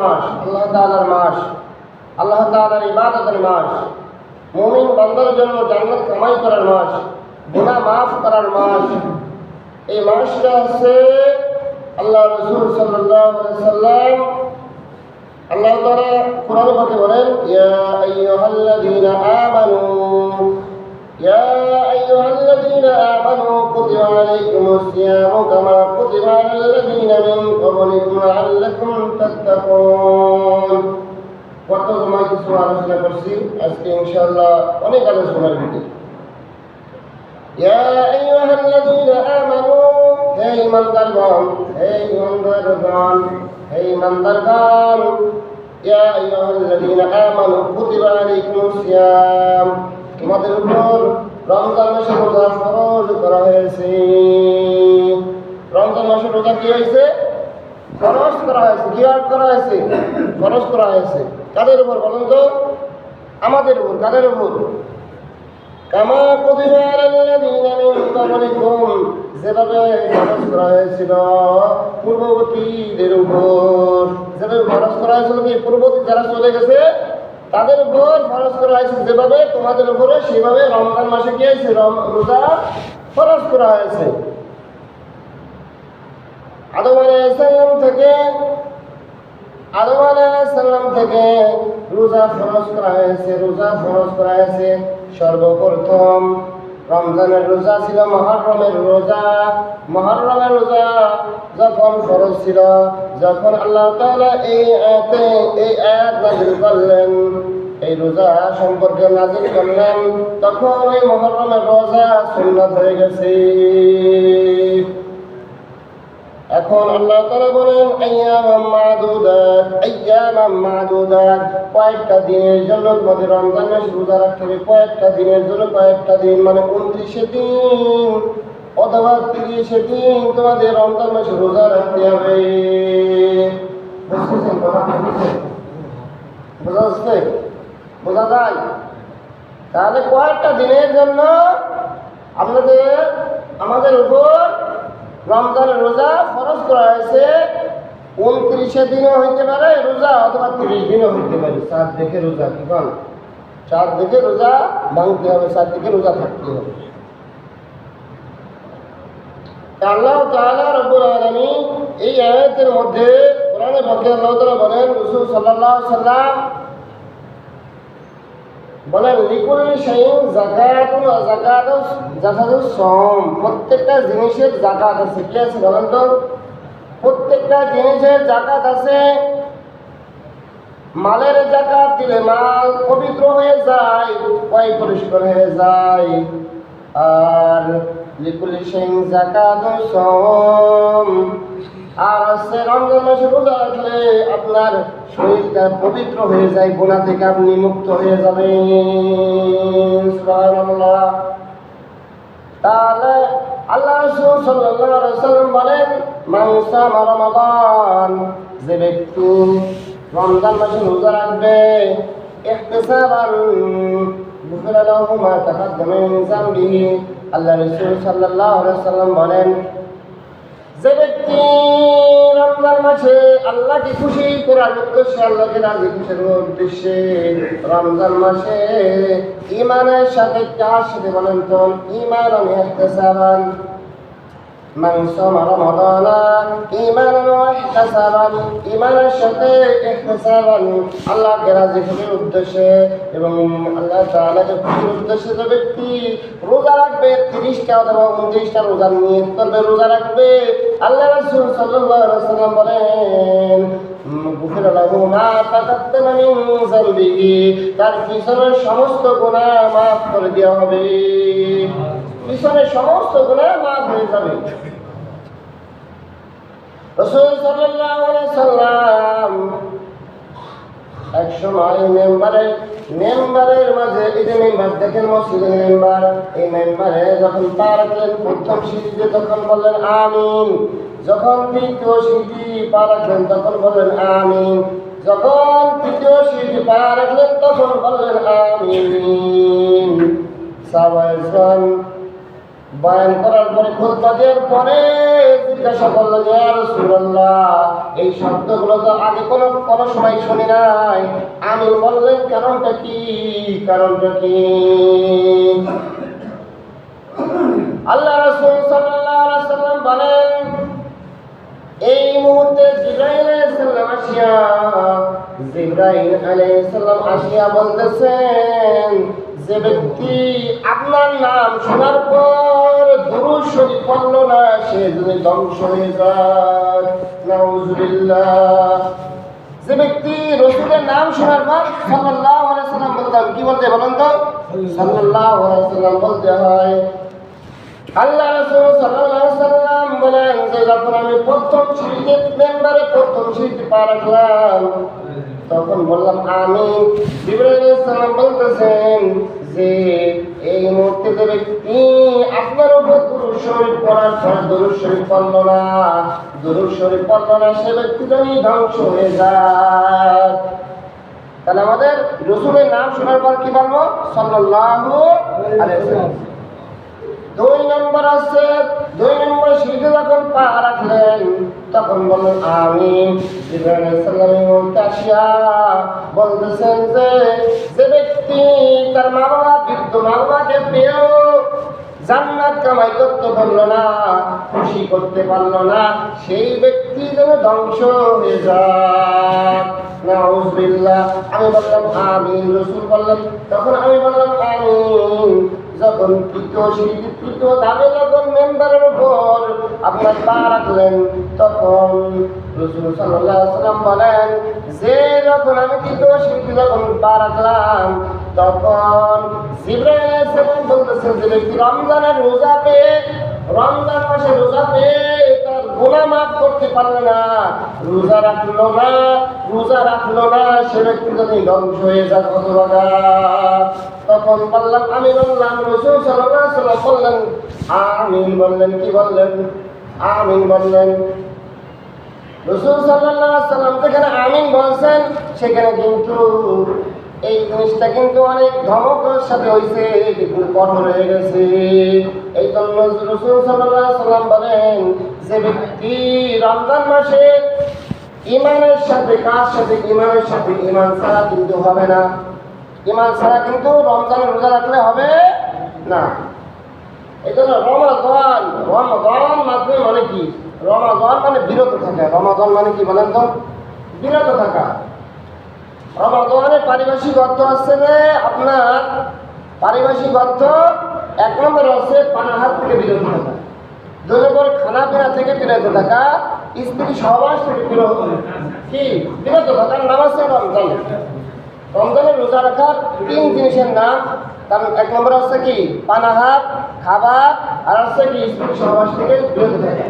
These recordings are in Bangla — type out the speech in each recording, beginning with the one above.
মাস, আল্লাহ তাআলার মাস, আল্লাহ তাআলার ইবাদতের মাস, মুমিন বান্দার জন্য জান্নাত কামাই করার মাস, গুনাহ মাফ করার মাস। এই মাসটা হচ্ছে আল্লাহ রসুল সাল্লাম আল্লাহ তাআলা কোরআন পাকে বলেন, ইয়া আমানু يا أيها الذين آمنوا كتب عليكم الصيام كما كتب على الذين من قبلكم لعلكم تتقون কত সময় কিছু আলোচনা করছি আজকে ইনশাআল্লাহ অনেক আলোচনার ভিতরে ইয়া আইয়ুহাল্লাযীনা আমানু হে ঈমানদারগণ হে ঈমানদারগণ হে ঈমানদারগণ ইয়া আইয়ুহাল্লাযীনা আমানু কুতিবা আলাইকুমুস সিয়াম তোমাদের উপর রমজান মাসে রোজা ফরজ করা হয়েছে। রমজান মাসে রোজা কি হয়েছে? ফরজ করা হয়েছে আর করা হয়েছে? ফরজ করা হয়েছে। কাদের উপর বলুন তো? আমাদের উপর, কাদের উপর? কামা যেভাবে ফরজ করা হয়েছিল পূর্ববর্তীদের উপর। যেভাবে ফরজ করা হয়েছিল কি? পূর্ববর্তী যারা চলে গেছে তাদের উপর ফরজ করা হয়েছে যেভাবে, তোমাদের উপরে সেভাবে রমজান মাসে কি হয়েছে রোজা ফরজ করা হয়েছে। আদম আলাইসাল্লাম থেকে, আদম আলাইসাল্লাম থেকে রোজা ফরজ করা হয়েছে, রোজা ফরজ করা হয়েছে। সর্বপ্রথম রমজানের রোজা ছিল মহারমের রোজা। মহরমের রোজা যখন ফরজ ছিল, যখন আল্লাহ তাআলা এই আয়াতে এই আয়াত নাজিল করলেন, এই রোজা সম্পর্কে নাজিল করলেন, তখন এই মহরমের রোজা সুন্নাত হয়ে গেছে। এখন আল্লাহ তাআলা বলেন, আইয়ামাম মাদুদাত আইয়ামাম মাদুদাত। কয়েকটা দিনের জন্য তোমাদের রমজান মাস রোজা রাখতে হবে, কয়েকটা দিনের জন্য কয়েকটা দিন মানে উনত্রিশে দিন। অথবা তিরিশে দিন তোমাদের রমজান মাসে রোজা রাখতে হবে। বোঝা যাচ্ছে? বোঝা যায়? তাহলে কয়েকটা দিনের জন্য আপনাদের, আমাদের উপর রমজানের রোজা ফরজ করা হয়েছে। উনত্রিশে দিনও হইতে পারে রোজা, অথবা তিরিশ দিনও হইতে পারে। চার দেখে রোজা, কি চার দেখে রোজা ভাঙতে হবে চার দিকে রোজা থাকতে হবে। আল্লাহ এই আয়াতের মধ্যে কোরআনে পাকে আল্লাহ বলেন, রাসূল সাল্লাম বলেন, লিকুল শাইইন যাকাতুন ওয়া যাকাতু যাকাতু সম প্রত্যেকটা জিনিসের যাকাত আছে। কি আছে বলেন তো? প্রত্যেকটা জিনিসের যাকাত আছে। মালের জাকাত দিলে মাল পবিত্র হয়ে যায় পয় পরিষ্কার হয়ে যায়। আর লিকুলি সিং জাকাত সম আর হচ্ছে রমজান মাসে রোজা রাখলে আপনার শরীরটা পবিত্র হয়ে যায় গুণা থেকে আপনি মুক্ত হয়ে যাবেন। তাহলে আল্লাহ রাসূল সাল্লাম বলেন সামা রমাদান যে ব্যক্তি রমজান মাসে রোজা রাখবে লাহু মা তাকাদ্দামা মিন যামবিহি। আল্লাহ রসুল আলাইহি সাল্লাম বলেন, যে ব্যক্তি রমজান মাসে আল্লাহকে খুশি করার উদ্দেশ্যে আল্লাহকে রাজি খুশির উদ্দেশ্যে রমজান মাসে ইমানের সাথে সাথে বলেন তো ইমান আমি ইহতিসাবান من صام رمضان إيمانا واحتسابا ইমানের সাথে ইহতিসাবান আল্লাহকে রাজি খুশির উদ্দেশ্যে এবং আল্লাহ তাআলাকে খুশির উদ্দেশ্যে যে ব্যক্তি রোজা রাখবে তিরিশটা অথবা উনত্রিশটা রোজা নিয়ত করবে রোজা রাখবে আল্লাহ রাসূল সাল্লাল্লাহু আলাইহি ওয়াসাল্লাম বলেন গুফির লাহু মা তাকাদ্দামা মিন যামবিহি তার পিছনের সমস্ত গুনাহ মাফ করে দেওয়া হবে পিছনের সমস্ত গুনাহ মাফ হয়ে যাবে রসুল সাল্লাম এক সময় মেম্বারে, মেম্বারের মাঝে, এই মেম্বার, দেখেন মসজিদের মেম্বার, এই মেম্বারে যখন পা রাখলেন প্রথম সিঁড়িতে তখন বললেন আমিন। যখন দ্বিতীয় সিঁড়ি পা তখন বললেন আমিন। যখন তৃতীয় সিঁড়ি পা তখন বললেন আমিন। সাবাইসান বয়ান করার পরে খুতবা দেওয়ার পরে জিজ্ঞাসা করলেন ইয়া রাসূলুল্লাহ, এই শব্দগুলো তো আগে কোনো কোনো সময় শুনি নাই। আমি বললেন, কারণটা কি? কারণটা কি? আল্লাহ রাসূল সাল্লাল্লাহু সাল্লাম বলেন, এই মুহূর্তে জিব্রাইল আলাইহিস আসিয়া, জিব্রাইল আলাইহিস সালাম আসিয়া বলতেছেন যে ব্যক্তি আপনার নাম শোনার পর দুরূদ শরীর পড়ল না, সে যদি ধ্বংস হয়ে যায়। যে ব্যক্তি রসুলের নাম শোনার পর সাল্লাল্লাহু আলাইহি সাল্লাম বলতেন কি বলতে বলেন তো? সাল্লাল্লাহু আলাইহি সাল্লাম বলতে হয়। আল্লাহ রাসূল আলাইহি সাল্লাম বলেন, যে যখন আমি প্রথম সিঁড়িতে মেম্বারে প্রথম সিঁড়িতে পা রাখলাম, তখন বললাম আমি জিবরাইল সালাম বলতেছেন যে এই মুহূর্তে যে ব্যক্তি আপনার উপর দুরু শরীফ পড়ার পর দুরু শরীফ পড়ল না। শরীফ পড়ল না, সে ব্যক্তি যদি ধ্বংস হয়ে যায়। তাহলে আমাদের রসুলের নাম শোনার পর কি বলব? সাল্লাল্লাহু আলাইহি দুই নম্বর আছে, দুই নম্বর সিঁড়িতে যখন পা রাখলেন, তখন বললেন, আমি বলতেছেন যে যে ব্যক্তি তার মা বাবা বৃদ্ধ মা বাবাকে পেয়েও জান্নাত কামাই করতে পারল না, খুশি করতে পারল না, সেই ব্যক্তি যেন ধ্বংস হয়ে যায় আমি বললাম আমি রসুল বললেন, তখন আমি বললাম, আমিন। যখন তৃতীয় সিঁড়িতে তৃতীয় ধাপে যখন মেম্বারের উপর আপনার পা রাখলেন, তখন রসুল সাল্লাম বলেন, যে যখন আমি তৃতীয় সিঁড়িতে যখন পা রাখলাম, তখন জিব্রাইল সালাম বলতেছেন যে ব্যক্তি রমজানের রোজা পেয়ে, রমজান মাসে রোজা পেয়ে তার গুণা মাফ করতে পারল না। রোজা রাখল না, রোজা রাখল না, সে ব্যক্তি যদি ধ্বংস হয়ে যায় কত তখন বললাম, আমি বললাম, রসুল সাল্লাম বললেন, আমিন বললেন, কি বললেন? আমিন বললেন। রসুল সাল্লাম যেখানে আমিন বলছেন, সেখানে কিন্তু এই জিনিসটা কিন্তু অনেক ধমকের সাথে হয়েছে কঠোর হয়ে গেছে। এই জন্য রসুল সাল্লাম বলেন, যে ব্যক্তি রমজান মাসে ইমানের সাথে, কার সাথে ইমানের সাথে ইমান ছাড়া কিন্তু হবে না। ইমান ছাড়া কিন্তু রমজানের রোজা রাখলে হবে না। এই জন্য রমাদান রমাদান মাধ্যমে মানে কি? রমাদান মানে বিরত থাকা। রমাদান মানে কি বলেন তো? বিরত থাকা। রমাদানের পারিভাষিক অর্থ হচ্ছে যে আপনার পারিভাষিক অর্থ এক নম্বর হচ্ছে পানাহার থেকে বিরত থাকা। দুই নম্বর খানা পিনা থেকে বিরত থাকা। স্ত্রী সহবাস থেকে বিরত কি? বিরত থাকার নাম আছে রমজান। রমজানে রোজা রাখার তিন জিনিসের নাম। তার এক নম্বর হচ্ছে কি? পানাহার, খাবার, আর হচ্ছে কি স্ত্রী সহবাস থেকে বিরত থাকা।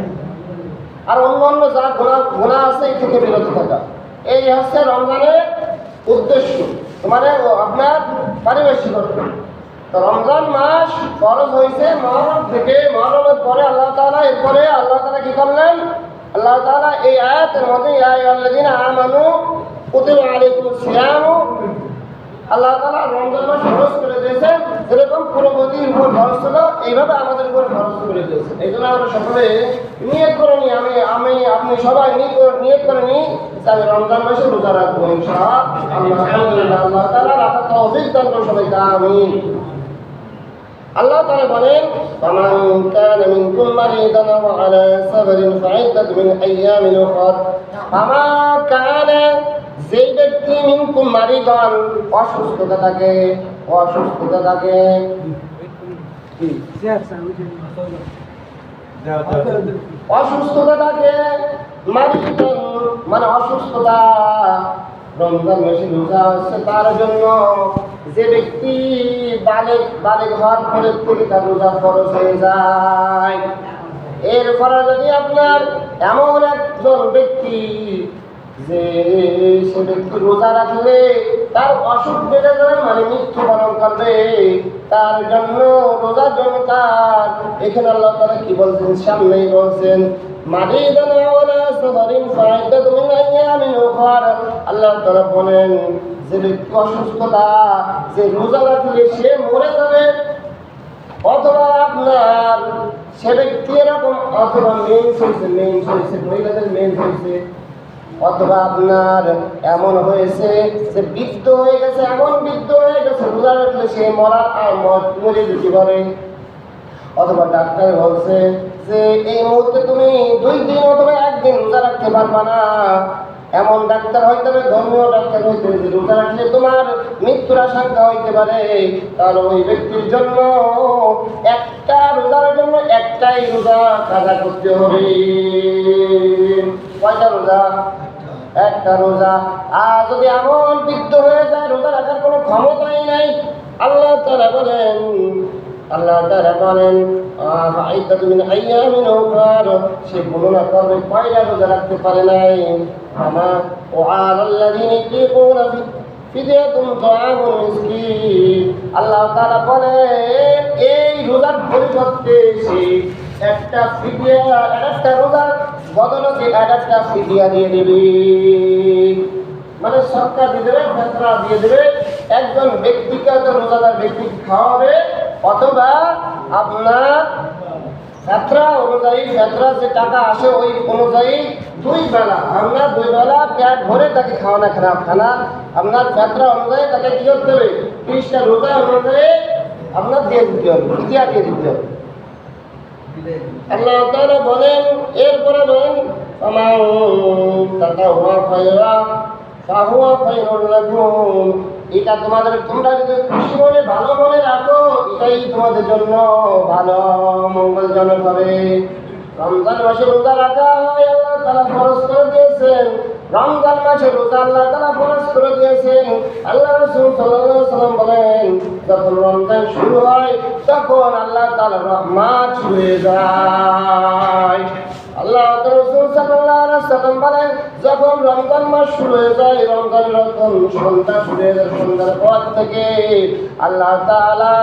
আর অন্য অন্য যা গুণা গুণা আছে, এই থেকে বিরত থাকা। এই হচ্ছে রমজানের উদ্দেশ্য। মানে আপনার পারিবেশিক তো রমজান মাস ফরজ হয়েছে, মহরম থেকে মহরমের পরে আল্লাহ তাআলা, এরপরে আল্লাহ তালা কি করলেন? আল্লাহ তাআলা এই আয়াতের মধ্যে আমানু আল্লাহ তাআলা রমজান যেরকম পূর্ববর্তীর উপর ছিল, এইভাবে আমাদের এই জন্য আমরা সকলে নিয়ত করে আমি আমি, আপনি সবাই নিয়ত করে নিই আল্লাহ তাআলা রাখার সবাইকে, আমিন। আল্লাহ তাআলা বলেন ফামান কানা মিনকুম মারিদান কানা যেই ব্যক্তি মিনকুম মারিদান, অসুস্থতা থাকে অসুস্থতা থাকে। অসুস্থতা থাকে, মারিদান মানে অসুস্থতা। রমজান মাসে রোজা হচ্ছে, তার জন্য যে ব্যক্তি বালেক বালেক ঘর পরে থেকে তার রোজা ফরজ হয়ে যায়। এরপরে যদি আপনার এমন একজন ব্যক্তি যে সে ব্যক্তি রোজা রাখলে তার অসুখ বেড়ে যাবে মানে মৃত্যুবরণ করবে। তার জন্য রোজার জন্য তার এখানে আল্লাহ তারা কি বলছেন? সামনেই বলছেন মারিদান ওয়ালা সাফারিন ফাইদাতুন মিন বলেন, যে ব্যক্তি অসুস্থতা, যে রোজা রাখলে সে মরে যাবে। অথবা আপনার সে ব্যক্তি এরকম, অথবা মেন্স হয়েছে মহিলাদের মেন্স হয়েছে অথবা আপনার এমন হয়েছে যে বৃদ্ধ হয়ে গেছে, এমন বৃদ্ধ হয়ে গেছে রোজা রাখলে সে মরা মরে যেতে পারে। অথবা ডাক্তার বলছে যে, এই মুহূর্তে তুমি দুই দিন অথবা একদিন রোজা রাখতে পারবা না। এমন ডাক্তার হইতে হবে ধর্মীয় ডাক্তার হইতে হবে রোজা রাখলে তোমার মৃত্যুর আশঙ্কা হইতে পারে। তাহলে ওই ব্যক্তির জন্য একটা রোজার জন্য একটাই রোজা কাজা করতে হবে। কয়টা রোজা? একটা রোজা। আর যদি এমন বৃদ্ধ হয়ে যায়, রোজা রাখার কোনো ক্ষমতাই নাই। আল্লাহ তারা বলেন, আল্লাহ তারা বলেন সে বর্ণনা করবে কয়টা রোজা রাখতে পারে নাই। আমার ও আর মিসকিন। আল্লাহ তাআলা বলে এই রোজার পরিবর্তে সে একটা ফিদিয়া, একটা রোজার বদলে সে একটা ফিদিয়া দিয়ে দেবে। মানে সরকার দিয়ে দেবে ফেতরা দিয়ে দেবে। একজন ব্যক্তিকে হয়তো রোজাদার ব্যক্তিকে খাওয়াবে, অথবা আপনার যাত্রা অনুযায়ী যাত্রা যে টাকা আসে ওই অনুযায়ী দুই বেলা আমরা দুই বেলা পেট ভরে তাকে খাওয়ানো খারাপ। খানা আপনার যাত্রা অনুযায়ী তাকে কি করতে হবে? ত্রিশটা রোজা অনুযায়ী আপনার দিয়ে দিতে হবে দিয়ে দিতে হবে। আল্লাহ তাআলা বলেন, এরপরে বলেন এটা তোমাদের, তোমরা যদি খুশি মনে, ভালো মনে রাখো, এটাই তোমাদের জন্য ভালো, মঙ্গলজনক হবে। রমজান মাসে রোজা রাখা হয়, আল্লাহ তাআলা ফরজ করে দিয়েছেন। রমজান মাসে রোজা আল্লাহ তালা ফরজ করে দিয়েছেন। আল্লাহ রাসূল আলাইহি সাল্লাম বলেন, যখন রমজান শুরু হয়, তখন আল্লাহ তাআলার রহমত শুয়ে যায়। আল্লাহ রসুল আলাইহি সাল্লাম বলেন, যখন রমজান মাস শুরু হয়ে যায় রমজান যখন সন্ধ্যা শুরু হয়ে যায়, সন্ধ্যার পর থেকে আল্লাহ তাআলা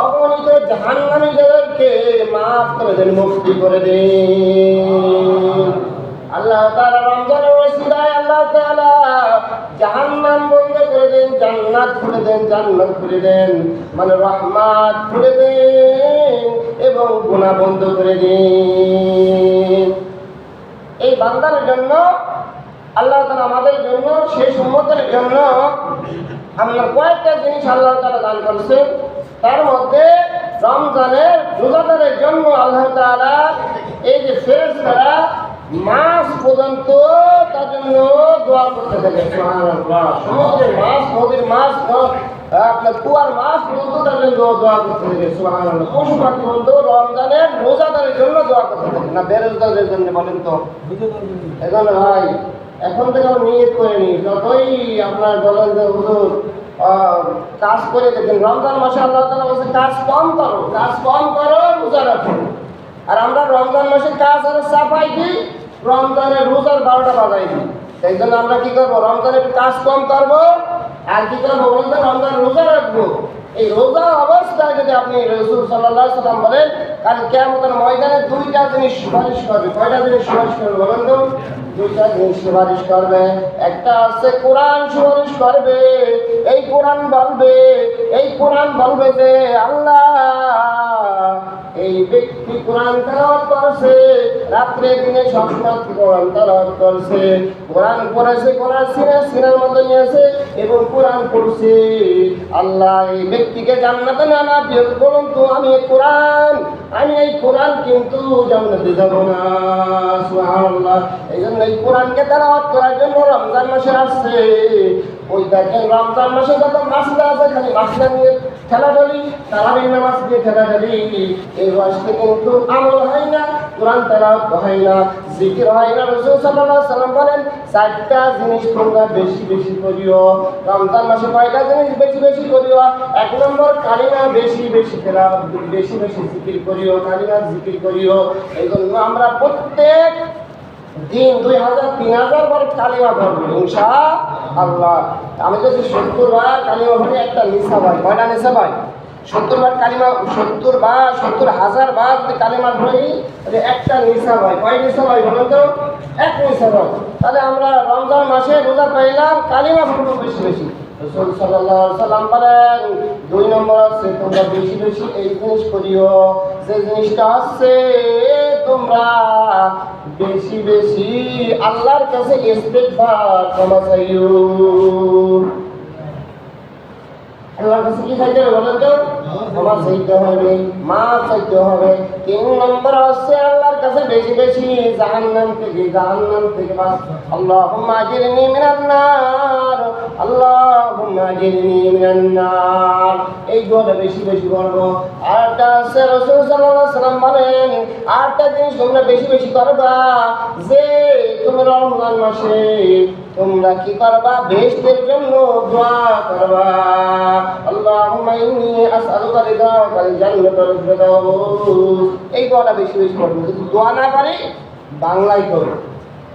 অগণিত জাহান্নামীদেরকে মাফ করে দেন, মুক্তি করে দেন। আল্লাহ তাআলা রমজানের ওসিলায় আল্লাহ তাআলা জাহান্নাম বন্ধ করে দেন, জান্নাত খুলে দেন, জান্নাত খুলে দেন মানে রহমাত খুলে দেন এবং গুনাহ বন্ধ করে দেন। এই বান্দার জন্য, আল্লাহ তাআলা আমাদের জন্য শেষ উম্মতের জন্য আমরা কয়েকটা জিনিস আল্লাহ তাআলা দান করেছেন। তার মধ্যে রমজানের রোজাদারের জন্য আল্লাহ তাআলা এই যে ফেরেশতারা মাস পর্যন্ত তার জন্য দোয়া করতে থাকে সমুদ্রের মাছ, নদীর মাছ আপনার কুয়ার মাছ পর্যন্ত তার জন্য দোয়া- করতে থাকে পশু পাখি পর্যন্ত রমজানের রোজাদারের জন্য দোয়া করতে থাকে। না, বেরোজগারের জন্য বলেন তো। এখন ভাই, এখন থেকে আমরা নিয়ত করে নি যতই আপনার বলেন যে, হুজুর কাজ করে দেখেন, রমজান মাসে আল্লাহ তালা বলছে, কাজ কম করো, কাজ কম করো, রোজা রাখো। আর আমরা রমজান মাসে কাজ আর চাপাই দিই, রমজানের রোজার বারোটা বাজাই দিই। সেই জন্য আমরা কি করব? রমজানের কাজ কম করব। আর কি করব বলতে রমজান রোজা রাখব। এই রোজা অবস্থায় যদি আপনি রসুল সাল্লাহ সাল্লাম বলেন কাল কেমন ময়দানে দুইটা জিনিস সুপারিশ করবে। কয়টা জিনিস সুপারিশ করবে বলেন তো? দুইটা জিনিস সুপারিশ করবে। একটা আছে কোরআন সুপারিশ করবে। এই কোরআন বলবে, এই কোরআন বলবে যে আল্লাহ এই ব্যক্তি কোরআন তেলাওয়াত করছে, রাত্রে দিনে সবসময় কোরআন তেলাওয়াত করছে। কোরআন পড়েছে, কোরআন সিনে, সিনার মধ্যে নিয়েছে এবং কোরআন পড়ছে। আল্লাহ এই ব্যক্তিকে জান্নাতে না না বিয়োগ বলুন তো, আমি এই কোরআন, আমি এই কোরআন কিন্তু জান্নাতে যাব না, সুবহানাল্লাহ। এই জন্য এই কোরআনকে তেলাওয়াত করার জন্য রমজান মাসে আসছে। ওই দেখেন, রমজান মাসে যত মাসলা আছে, খালি মাসলা নিয়ে ঠেলাঠেলি তারাবির নামাজ দিয়ে ঠেলাঠেলি এই বয়সে কিন্তু আমল হয় না, কোরআন তেলাওয়াত হয় না, জিকির হয় না। রসুল সাল্লাল্লাহু সাল্লাম বলেন, চারটা জিনিস তোমরা বেশি বেশি করিও। রমজান মাসে কয়টা জিনিস বেশি বেশি করিও? এক নম্বর, কালিমা বেশি বেশি খেলা বেশি বেশি জিকির করিও, কালিমা জিকির করিও। এই জন্য আমরা প্রত্যেক দিন দুই হাজার, তিন হাজার বার কালিমা পড়ব, ইনশা আল্লাহ আমি যদি সত্তর বার কালিমা পড়ি, একটা নিশা ভাই কয়টা নিশা ভাই সত্তর বার কালিমা, সত্তর বার সত্তর হাজার বার যদি কালিমা পড়ি, তাহলে একটা নিশা ভাই কয় নিশা ভাই বলেন তো? এক নিশা ভাই তাহলে আমরা রমজান মাসে রোজা পাইলাম, কালিমা পড়ব বেশি বেশি। রসুল সাল্লাল্লাহু সাল্লাম বলেন, দুই নম্বর আছে, তোমরা বেশি বেশি এই জিনিস করিও যে জিনিসটা হচ্ছে তোমরা বেশি বেশি আল্লাহর কাছে ইস্তেগফার ক্ষমা চাইও। তো? ক্ষমা চাইতে হবে মা চাইতে হবে। তিন নম্বর হচ্ছে আল্লাহর কাছে বেশি বেশি জাহান্নাম থেকে জাহান্নাম থেকে বাস নার। আল্লাহুম্মা আজিরনি মিনান নার। এই দোয়াটা বেশি বেশি করব। আরটা আছে, রাসূল সাল্লাল্লাহু আলাইহি সাল্লাম বলেন আরটা জিনিস তোমরা বেশি বেশি করবা, যে তোমরা রমজান মাসে তোমরা কি করবা? বেহেশতের জন্য দোয়া করবা। আল্লাহুম্মা ইন্নী আসআলুকা রিদাকাল জান্নাত ওয়াল ফিরদাউস। এই দোয়াটা বেশি বেশি করবে। যদি দোয়া না পারে, বাংলায় করবে।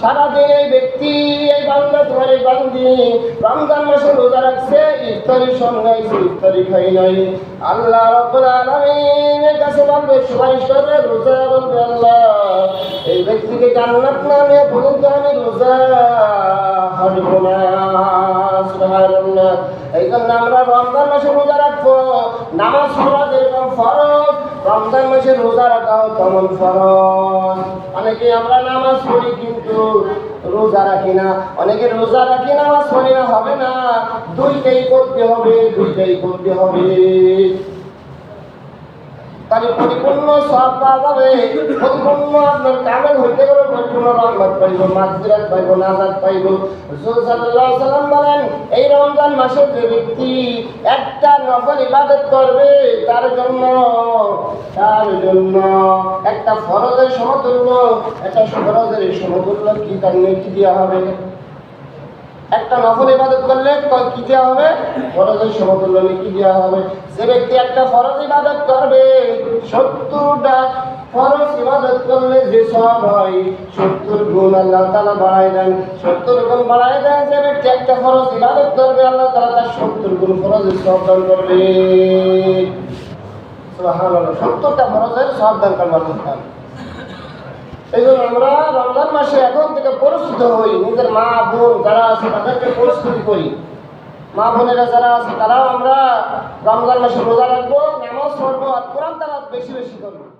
সারাদিন এই এই বান্দা তোমার এই বান্দি রমজান মাসে রোজা রাখছে, ইফতারির সঙ্গে আইছে, ইফতারি খাই নাই। আল্লাহ কাছে বলবে, সুপারিশ করবে এই ব্যক্তিকে জান্নাত না নিয়ে বলুন তো রোজা হারব না। সুবহানাল্লাহ। আমরা রমজান মাসে রোজা রাখব। নামাজ পড়া যেরকম রমজান মাসে রোজা রাখাও তেমন ফরজ। অনেকে আমরা নামাজ পড়ি কিন্তু রোজা রাখি না। অনেকে রোজা রাখি, নামাজ পড়ি না, হবে না। দুইটাই করতে হবে, দুইটাই করতে হবে। তাহলে পরিপূর্ণ সব পাওয়া যাবে। পরিপূর্ণ আপনার কামেল হইতে গেলে পরিপূর্ণ রহমত পাইব, মাগফিরাত পাইব, নাজাত পাইব। রাসূল আলাইহি সাল্লাম বলেন, এই রমজান মাসে যে ব্যক্তি একটা নফল ইবাদত করবে, তার জন্য তার জন্য একটা ফরজের সমতুল্য, একটা ফরজের সমতুল্য কি তার নেকি দেওয়া হবে? একটা নফল ইবাদত করলে কি দেওয়া হবে? ফরজের সমতুল্য কি দেওয়া হবে। যে ব্যক্তি একটা ফরজ ইবাদত করবে, সত্তরটা ফরজ ইবাদত করলে যে সব হয়, সত্তর গুণ আল্লাহ তালা বাড়াই দেন। সত্তর গুণ বাড়াই দেন, যে ব্যক্তি একটা ফরজ ইবাদত করবে, আল্লাহ তালা তার সত্তর গুণ ফরজের সব দান করবে। সত্তরটা ফরজের সব দান করবে আল্লাহ তাআলা। এই জন্য আমরা রমজান মাসে এখন থেকে পরিস্থিত হই। নিজের মা, বোন যারা আছে, তাদেরকে প্রস্তুতি করি। মা বোনেরা যারা আছে, তারাও আমরা রমজান মাসে রোজা রাখব, নামাজ পড়ব আর কোরআন তারা বেশি বেশি করব।